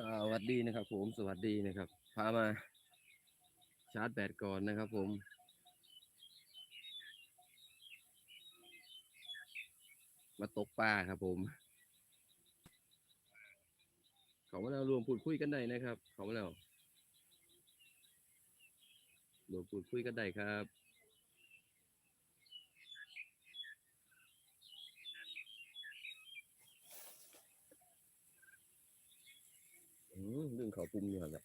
สวัสดีนะครับผมสวัสดีนะครับ พามาชาร์จแบตก่อนนะครับผม มาตกปลาครับผม เขามาแล้วรวมพูดคุยกันได้นะครับ เขามาแล้วรวมพูดคุยกันได้ครับ อืมเรื่องเขาปุ่มอยู่แหละ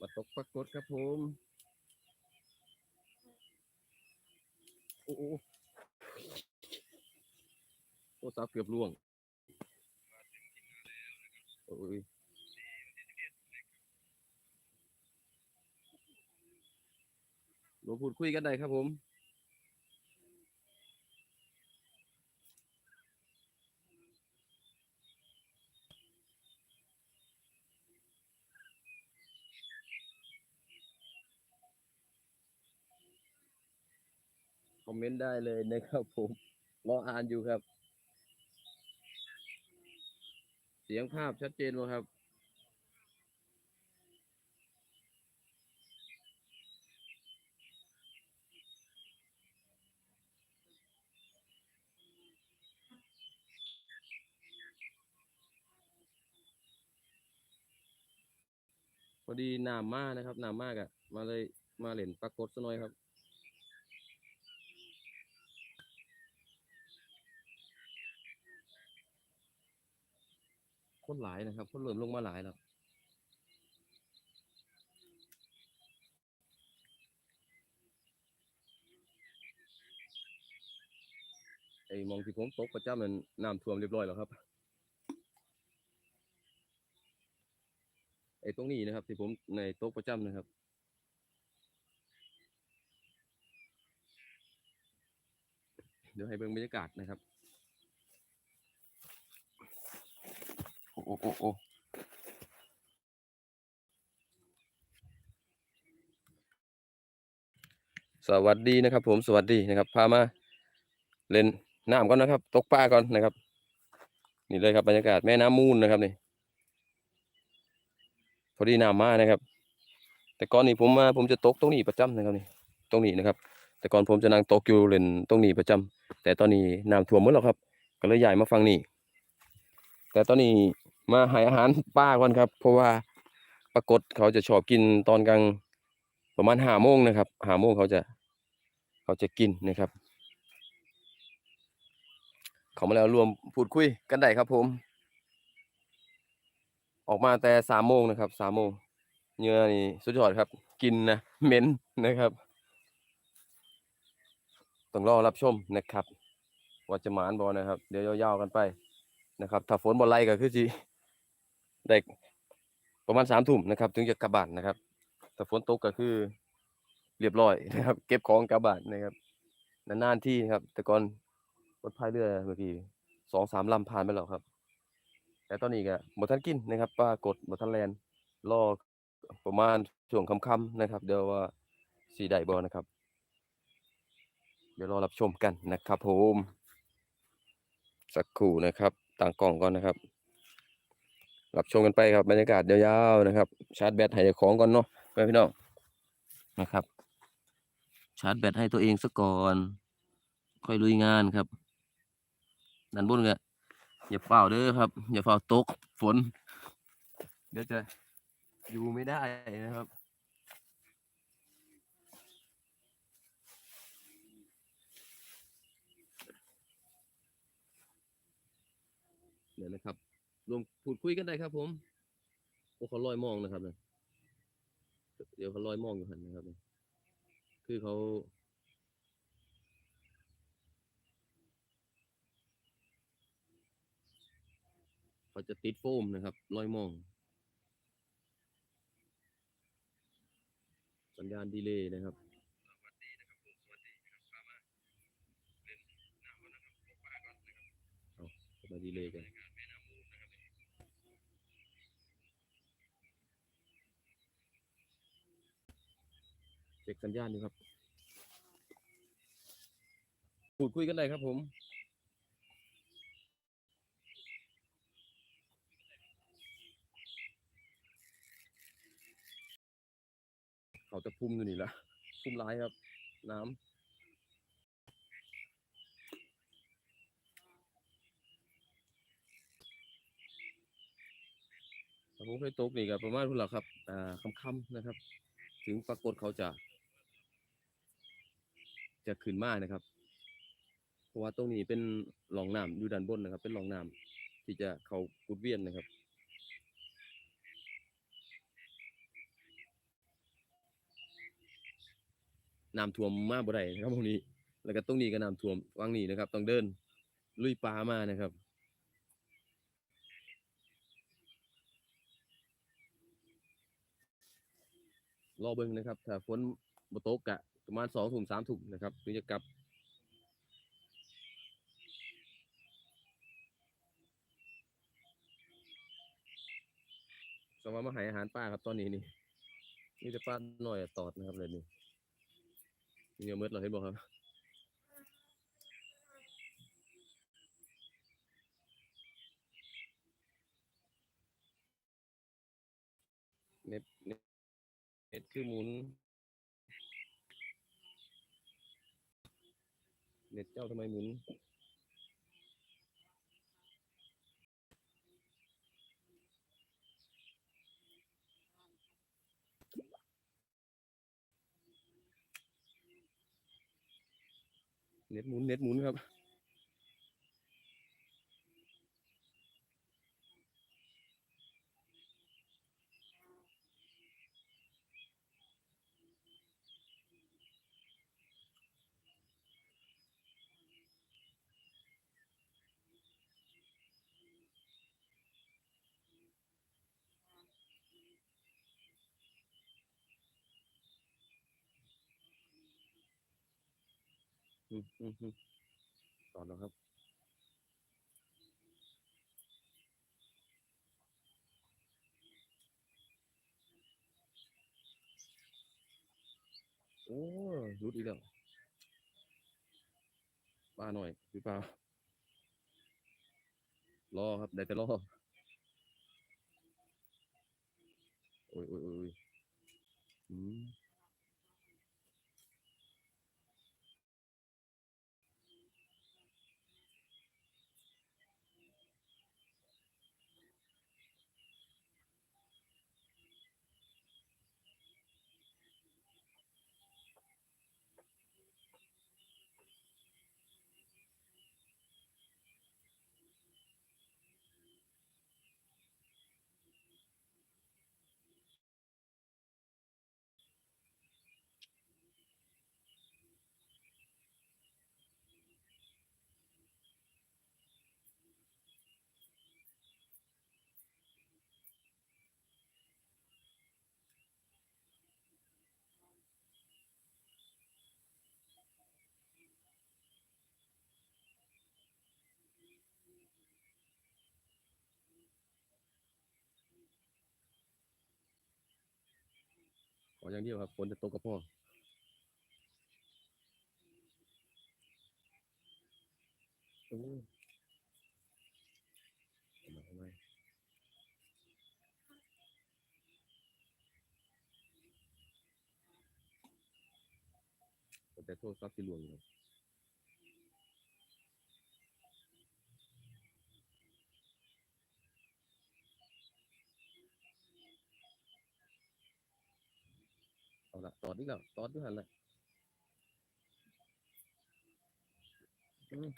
มาตกปรากฏครับผมโอ้โอ้โอ้สาวเกือบล่วงโอ้ยมาพูดคุยกันได้ครับผม อมเมนต์ได้เลยนะครับผมรออ่านอยู่ครับ เสียงภาพชัดเจนไหมครับพอดีน้ำมากนะครับน้ำมากอะ่ะมาเลยมาเล่นปรากฏซะหน่อยครับ คนหลายนะครับ คนเริ่มลงมาหลายแล้วไอ้มองที่ผมตกประจำนั้นน้ำท่วมเรียบร้อยแล้วครับไอ้ตรงนี้นะครับ ที่ผมในโตกประจำนะครับ เดี๋ยวให้เบิ่งบรรยากาศนะครับ โอ้โอ้โอ้สวัสดีนะครับ ผมสวัสดีนะครับพามาเล่นน้ำก่อนนะครับ ตกปลาก่อนนะครับ นี่เลยครับบรรยากาศแม่น้ำมูลนะครับนี่พอดีน้ำมานะครับ แต่ก่อนนี้ผมมาผมจะตกตรงนี้ประจำนะครับนี่ตรงนี้นะครับ แต่ก่อนผมจะนั่งตกอยู่เล่นตรงนี้ประจำแต่ตอนนี้น้ำท่วมหมดแล้วครับ ก็เลยย้ายมาฝั่งนี้แต่ตอนนี้ มาให้อาหารป้าก่อนครับ เพราะว่าปรากฏเขาจะชอบกินตอนกลางประมาณห้าโมงนะครับห้าโมงเขาจะเขาจะกินนะครับ เขามาแล้วรวมพูดคุยกันได้ครับผม ออกมาแต่สามโมงนะครับสามโมงเนื้อนี่สุดยอดครับ กินนะเหม็นนะครับต้องรอรับชมนะครับว่าจะหมานบอนะครับ เดี๋ยวยาวๆกันไปนะครับ ถ้าฝนบ่ไล่ก็คือสิ ได้ประมาณสามทุ่มนะครับ ถึงจะกลับบ้านนะครับถ้าฝนตกก็คือเรียบร้อยนะครับ เก็บของกลับบ้านนะครับนานๆที่นะครับ แต่ก่อนรถพายเรือเมื่อกี้สองสามลำผ่านไปแล้วครับ แต่ตอนนี้ก็บ่ทันกินนะครับปรากฏบ่ทันแลนรอประมาณช่วงค่ำๆนะครับ เดี๋ยวว่าสีได้บ่นะครับ เดี๋ยวรอรับชมกันนะครับผมสักครู่นะครับต่างกล่องก่อนนะครับ รับชมกันไปครับบรรยากาศยาวๆนะครับ ชาร์จแบตให้เจ้าของก่อนเนาะไปพี่น้องนะครับ ชาร์จแบตให้ตัวเองซะก่อน ค่อยลุยงานครับด้านบนก็อย่าเฝ้าเด้อครับ อย่าเฝ้าตกฝน เดี๋ยวจะอยู่ไม่ได้นะครับเดี๋ยวนะครับ รวมพูดคุยกันได้ครับ ผมโอ้เขาลอยมองนะครับเนี่ยเดี๋ยวเขาลอยมองอยู่หันนะครับเนี่ยคือเขาเขาจะติดโฟมนะครับลอยมอง สัญญาณดีเลย์นะครับเอามาดีเลย์กัน ช็คสัญญาณอยู่ครับพูดคุยกันเลยครับผมเขาจะพุ่มอยู่นี่ละพุ่มร้ายครับ น้ำผมเคยตกนี่ครับประมาณพุ่หลักครับ อ่าคำคำนะครับ ถึงปรากฏเขาจะ จะขึ้นมานะครับ เพราะว่าตรงนี้เป็นหลองน้ำอยู่ด้านบนนะครับ เป็นหลองน้ำที่จะเขากุดเวียนนะครับน้ำท่วมมากบ่ได้นะครับพวกนี้ แล้วก็ตรงนี้ก็น้ำท่วมวังนี้นะครับ ต้องเดินลุยป่ามานะครับรอเบิ่งนะครับ ถ้าฝนบ่ตกกะ ประมาณสองถุ่มสามถุ่มนะครับถึงจะกลับ สมามาให้อาหารป้าครับตอนนี้นี่นี่จะป้าหน่อยตอดนะครับเลยนี่นี่เมืดเราเห็นบอกครับเน็ตเน็ตเน็ตคือหมุน เน็ตเจ้าทำไมหมุนเน็ตหมุนเน็ตหมุนครับ อืมอืมอืมต่อแล้วครับ โอ้รุดอีกแล้วป้าหน่อยพี่ป้ารอครับ ได้แต่รอโอ้ยโอ้ย ออย่างเดียวครับฝนจะตกกับพ่อโอ้มาเอามแต่โทษซับสิหลวงอยู่ครับเอาละตอดนี่แล้วตอดด้วยหันละอืม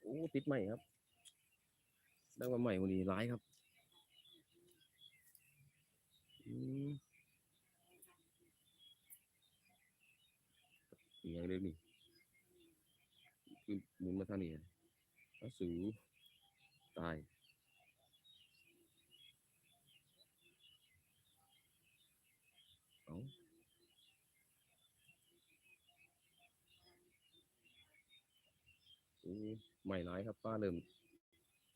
โอ้ติดใหม่ครับ ได้ว่าใหม่วันนี้ร้ายครับอืมอีกอย่างเดียวนี่คือหมุนมาทางนี้อสูตาย ใหม่ร้ายครับป้าเริ่ม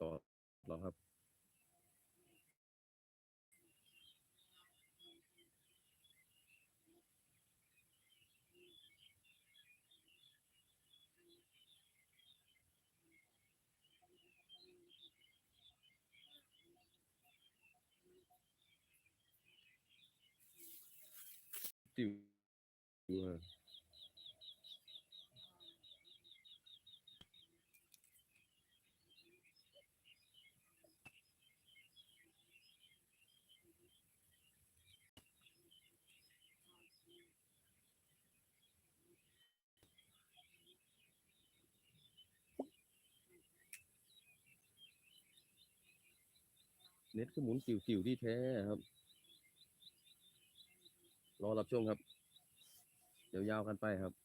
ต่อรองครับติว เน็ตก็หมุนสิวๆที่แท้ครับ รอรับชมครับ เดี๋ยวยาวกันไปครับ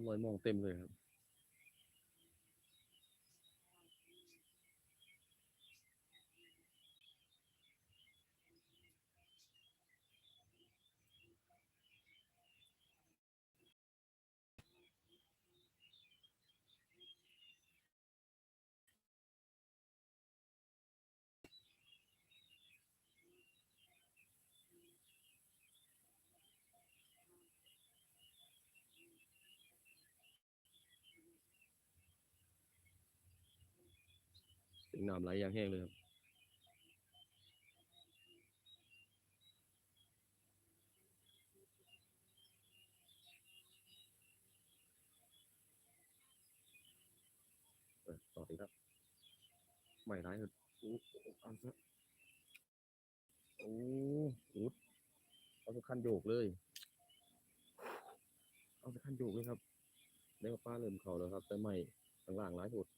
ต้นลอยมองเต็มเลยครับ เสียงน้ำไหลอย่างแห้งเลยครับเออต่ออีกครับไม่ร้ายเลยโอ้เอาซะโอ้อุดเอาสักขั้นโยกเลย เอาสักขั้นโยกเลยครับได้ว่าป้าเริ่มเข่าแล้วครับ แต่ไม่ข้างล่างร้ายสุด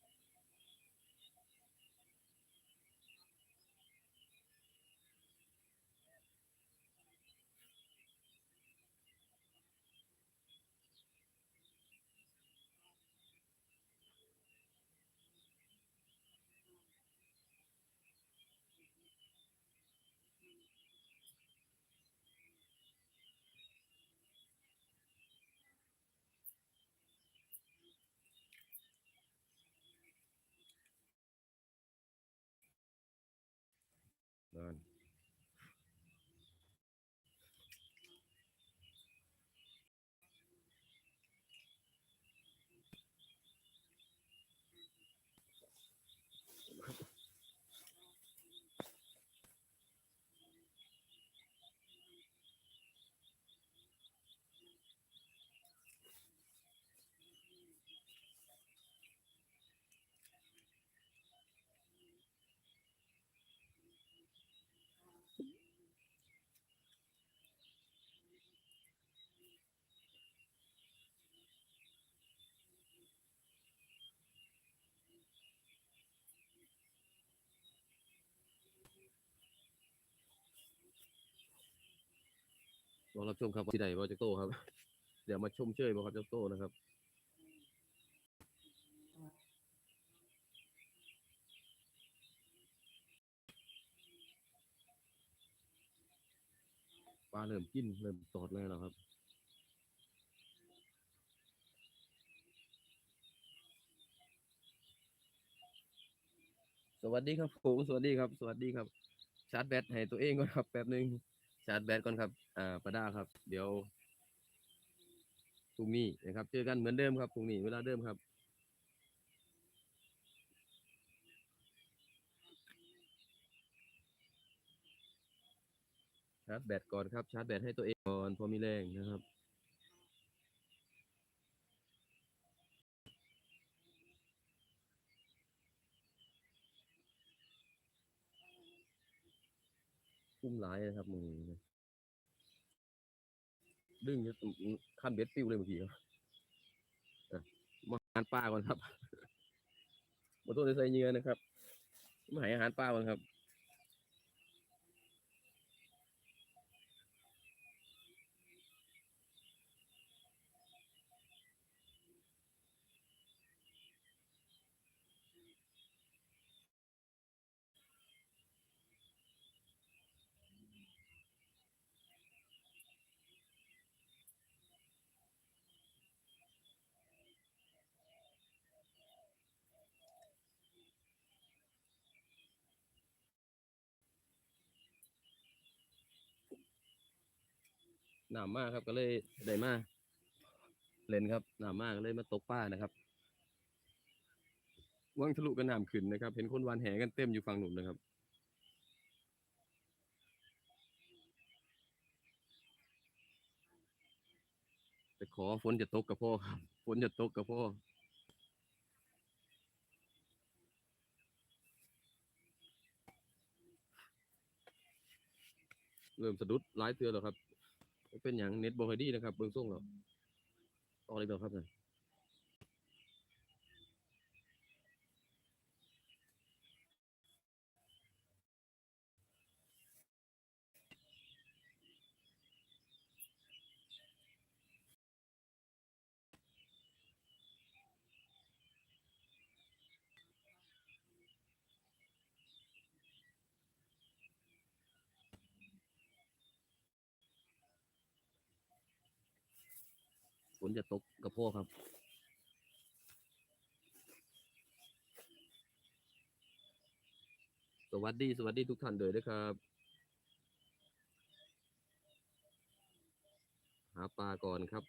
นั่น รอรับชมครับที่ใดว่าจะโตครับ เดี๋ยวมาชมเชยบ่ครับจะโตนะครับปลาเริ่มกินเริ่มตอดเลยแล้วครับสวัสดีครับผมสวัสดีครับ สวัสดีครับ ชาร์จแบตให้ตัวเองก่อนครับแป๊บหนึ่ง ชาร์จแบตก่อนครับอ่าประดาครับ เดี๋ยวพรุ่งนี้นะครับ เจอกันเหมือนเดิมครับพรุ่งนี้เวลาเดิมครับชาร์จแบตก่อนครับชาร์จแบตให้ตัวเองก่อนพอมีแรงนะครับ คุ้มหลายนะครับมึงนี้ดึงจะขั้นเบ็ดปิวเลยเมื่อกี้ครับอะมาหาอาหารปลาก่อนครับมาตัวใส่เหยื่อนะครับมาให้อาหารปลาก่อนครับ หนามมากครับก็เลยได้มาเล่นครับหนามมากก็เลยมาตกปลานะครับวังทะลุกันน้ำขึ้นนะครับ เห็นคนวานแหกันเต็มอยู่ฝั่งหนุนนะครับแต่ขอฝนจะตกกับพ่อครับฝนจะตกกับพ่อเริ่มสะดุดหลายเทือแล้วครับ เป็นอย่างเน็ตบ่ค่อยดีนะครับ เบิ่งส่งแล้วต่อเลยเด้อครับนั่นฝ นจะตกกับพ่อครับ สวัสดี สวัสดีทุกท่านเลยนะครับ หาปลาก่อนครับ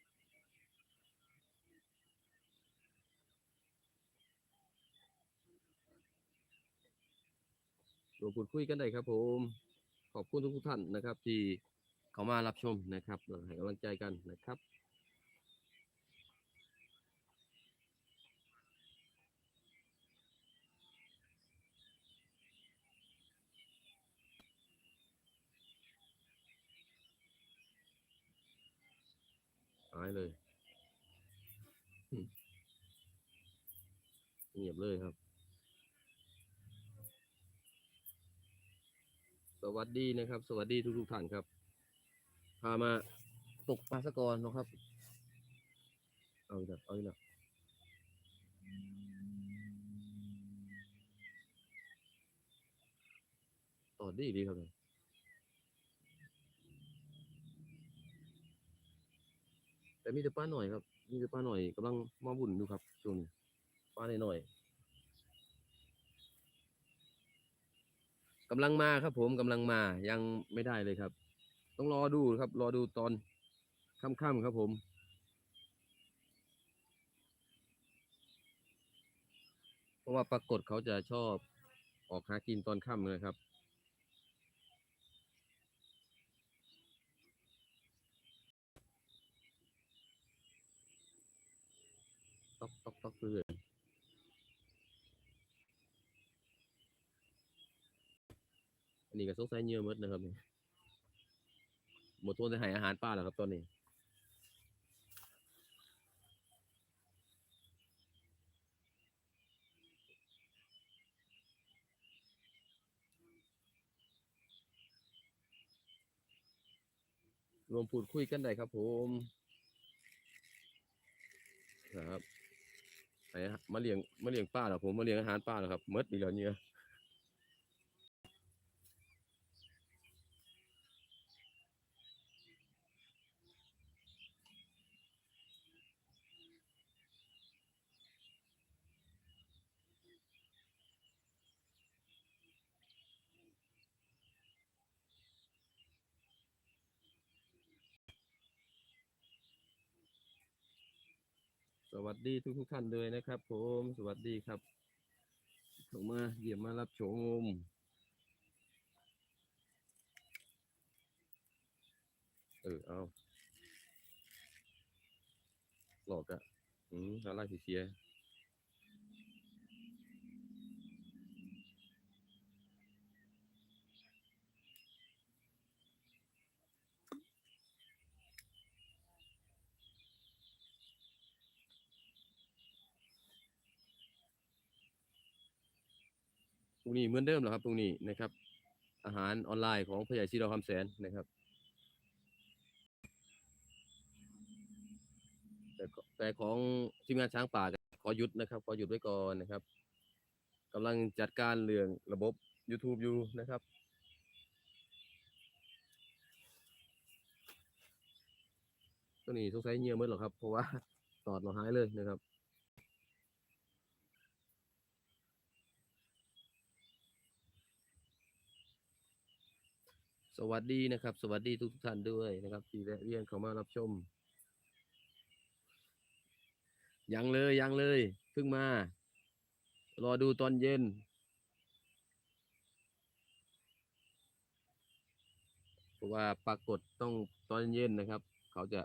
รวมพูดคุยกันได้ครับผม ขอบคุณทุกท่านนะครับ ที่เข้ามารับชมนะครับแล้วให้กำลังใจกันนะครับ หายเลยอืม เงียบเลยครับ สวัสดีนะครับ สวัสดีทุกทุกท่านครับ พามาตกปลาสะกอนนะครับ เอาอีกแล้วเอาอีกแล้วต่อดีดีครับเนี่ยแต่มีแต่ปลาหน่อยครับ มีแต่ปลาหน่อยกำลังมาบุ่นอยู่ครับช่วงนี้ปลาหน่อย กำลังมาครับ ผมกำลังมายังไม่ได้เลยครับ ต้องรอดูครับ รอดูตอนค่ำๆครับผมเพราะว่าปรากฏเขาจะชอบออกหากินตอนค่ำนะครับต๊อกต๊อกต๊อกเรื่อย อันนี้ก็สงสัยเยอหมดนะครับนี่หมดตัวจะให้อาหารปลาแล้วครับตอนนี้รวมพูดคุยกันได้ครับผมนะครับไปฮะมาเลี้ยงมาเลี้ยงป้าเหรอผมมาเลี้ยงอาหารป้าเหรอครับมดอีกแล้วเนี่ย วัสดีทุกทุกท่านเลยนะครับ ผมสวัสดีครับเข้ามาเยี่ยมมารับชมเออเอาหลอกอะอืมอะไรเสีย พรุ่งนี้เหมือนเดิมเหรอครับพรุ่งนี้นะครับ อาหารออนไลน์ของพระใหญ่ซีดอคำแสนนะครับ แต่ขแต่ของทีมงานช้างป่าขอหยุดนะครับ ขอหยุดไว้ก่อนนะครับกำลังจัดการเรื่องระบบ YouTube อยู่นะครับตัวนี้สงสัยเงียบหมดหรอครับ เพราะว่าตอดเราหายเลยนะครับ วัสดีนะครับ สวัสดีทุกท่านด้วยนะครับที่แวะเวียนเข้ามารับชม ยังเลยยังเลยเพิ่งมา รอดูตอนเย็น เพราะว่าปรากฏต้องตอนเย็นนะครับ เขาจะ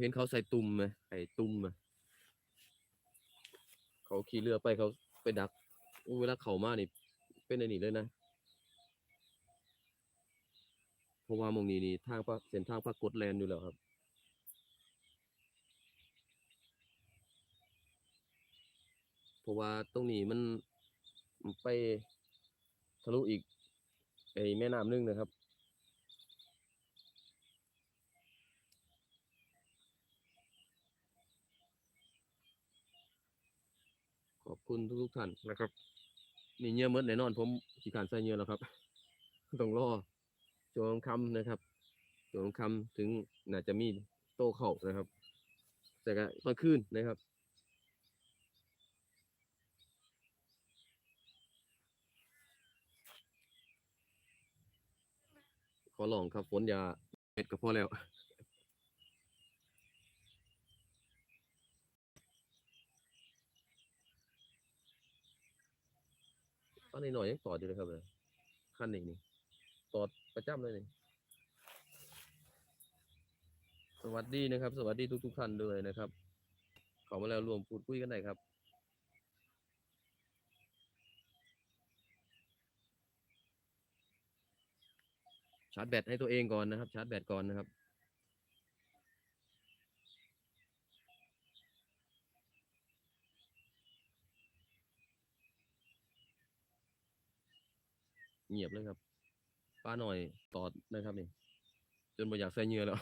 เห็นเขาใส่ตุ่มไหมไอ้ตุ่มอะเขาขี่เรือไปเขาไปดักเวลาเขามานี่ เป็นไอ้นี่เลยนะ เพ ราะว่ามงนี้นี่ทางเส้นทางปรากฏแลนด์อยู่แล้วครับเพราะว่าตรงนี้มันไปทะลุอีกไอแม่น้ำนึงนะครับ ขอบคุณทุกๆท่านนะครับ นี่เงื่อหมดแน่นอนผมขี้ขานใส่เงื่อแล้วครับ ต้องรอ จวงคำนะครับจวงคำถึงน่าจะมีโตเข่านะครับ แต่ก็ตอนคืนนะครับขอลองครับฝนอย่าเม็ดก็พอแล้วตอนนี้หน่อยยังต่ออยู่เลยครับเลยขั้นนี้นี่ต่อ ประจำเลยนี่สวัสดีนะครับ สวัสดีทุกทุกท่านด้วยนะครับขามาแล้วรวมพูดคุยกันได้ครับชาร์จแบตให้ตัวเองก่อนนะครับ ชาร์จแบตก่อนนะครับเงียบเลยครับ ป้าหน่อยตอดนะครับนี่ จนบ่อยากใส่เหงื่อแล้ว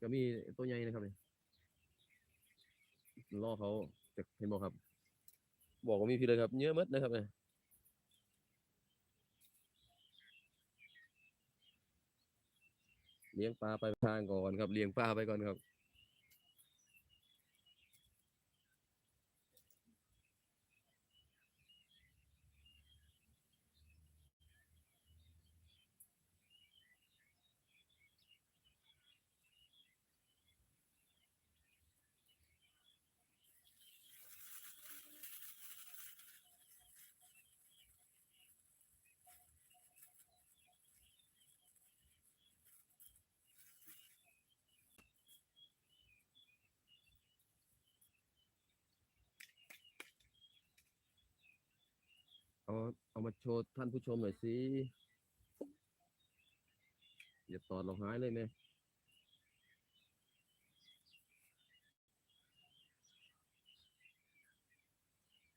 ก็มีตัวใหญ่นะครับนี่ล่อเขาจะเห็นบอกครับ บอกว่ามีพี่เลยครับ เยอะมดนะครับเนี่ยเลี้ยงปลาไปทางก่อนครับ เลี้ยงปลาไปก่อนครับ เอาเอามาโชว์ท่านผู้ชมหน่อยสิอย่าตอดเราหายเลยไหม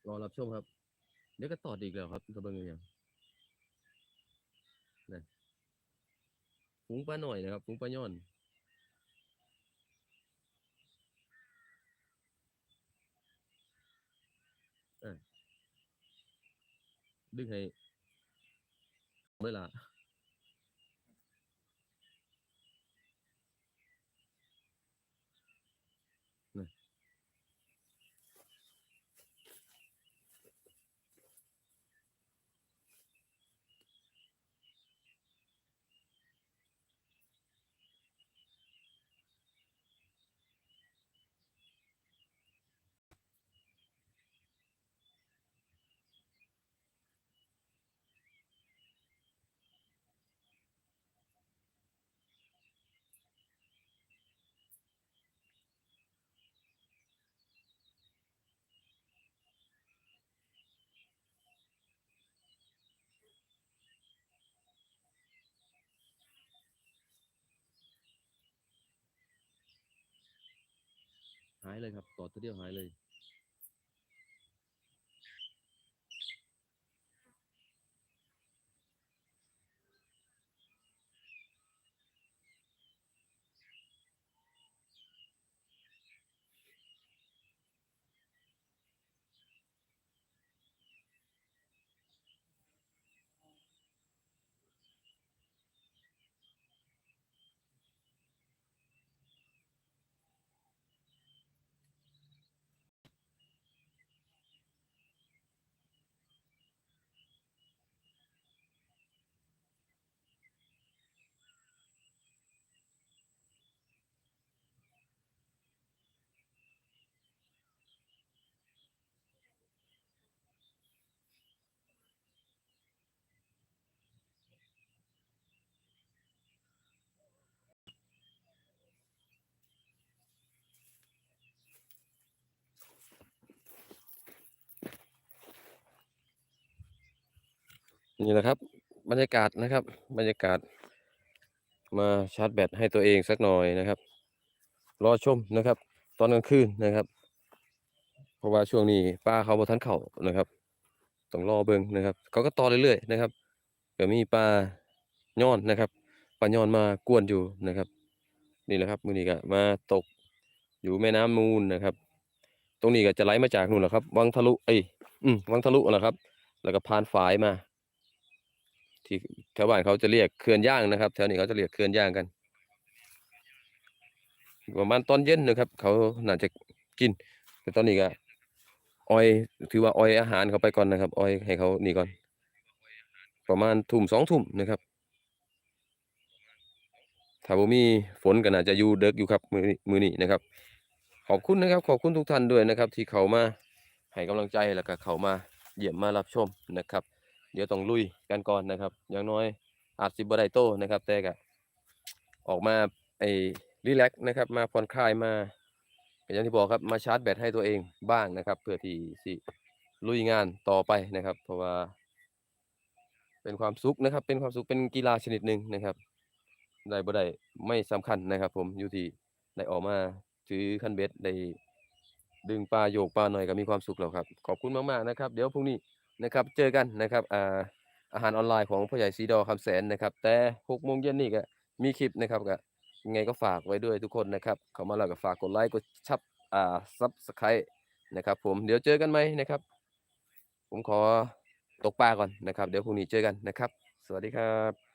รอรับชมครับ เดี๋ยวก็ตอดอีกแล้วครับกระเบื้องอย่างนะฝูงปลาหน่อยนะครับฝูงปลาย่อนอะ ดึงให้ หายเลยครับต่อตัวเดียวหายเลย นี่แหละครับ บรรยากาศนะครับ บรรยากาศ มาชาร์จแบตให้ตัวเองสักหน่อยนะครับ รอชมนะครับ ตอนกลางคืนนะครับ เพราะว่าช่วงนี้ปลาเขาบทันเข้านะครับต้องรอเบิงนะครับ เขาก็ต่อเรื่อยๆนะครับก็มีปลาย่อนนะครับปลาย่อนมากวนอยู่นะครับ นี่แหละครับมือนี้ก็มาตกอยู่แม่น้ำมูลนะครับ ตรงนี้ก็จะไหลมาจากนู่นแหละครับ วังทะลุเอ้ยอืมวังทะลุนะครับ แล้วก็ผ่านฝายมา ที่แถวบ้านเขาจะเรียกเขื่อนย่างนะครับแถวนี้เขาจะเรียกเขื่อนย่างกันประมาณตอนเย็นนะครับ เขาน่าจะกิน แต่ตอนนี้ก็ออย ถือว่าออยอาหารเขาไปก่อนนะครับออยให้เขานี่ก่อน ประมาณทุ่มสองทุ่มนะครับถ้าบ่มีฝนก็น่าจะอยู่ดึกอยู่ครับมือมือนี้นะครับ ขอบคุณนะครับ ขอบคุณทุกท่านด้วยนะครับ ที่เขามาให้กำลังใจแล้วก็เขามาเยี่ยมมารับชมนะครับ เดี๋ยวต้องลุยกันก่อนนะครับ อย่างน้อยอาจสิบได้โตนะครับ แต่ก็ออกมาไอ้รีแลกซ์นะครับ มาผ่อนคลายมาก็อย่างที่บอกครับมาชาร์จแบตให้ตัวเองบ้างนะครับ เพื่อที่สิลุยงานต่อไปนะครับ เพราะว่า เป็นความสุขนะครับ เป็นความสุขเป็นกีฬาชนิดหนึ่งนะครับได้บ่ได้ไม่สำคัญนะครับ ผมอยู่ที่ได้ออกมาถือคันเบ็ดได้ดึงปลาโยกปลาหน่อยก็มีความสุขแล้วครับ ขอบคุณมากๆนะครับ เดี๋ยวพรุ่งนี้ นะครับ เจอกันนะครับอ่าอาหารออนไลน์ของพ่อใหญ่สีดอคำแสนนะครับ แต่6โมงเย็นนี่ก็มีคลิปนะครับก็ยังไงก็ฝากไว้ด้วยทุกคนนะครับ เข้ามาแล้วก็ฝากกดไลค์กดชับอ่าซับสไครต์นะครับ ผมเดี๋ยวเจอกันไหมนะครับ ผมขอตกปลาก่อนนะครับ เดี๋ยวพรุ่งนี้เจอกันนะครับ สวัสดีครับ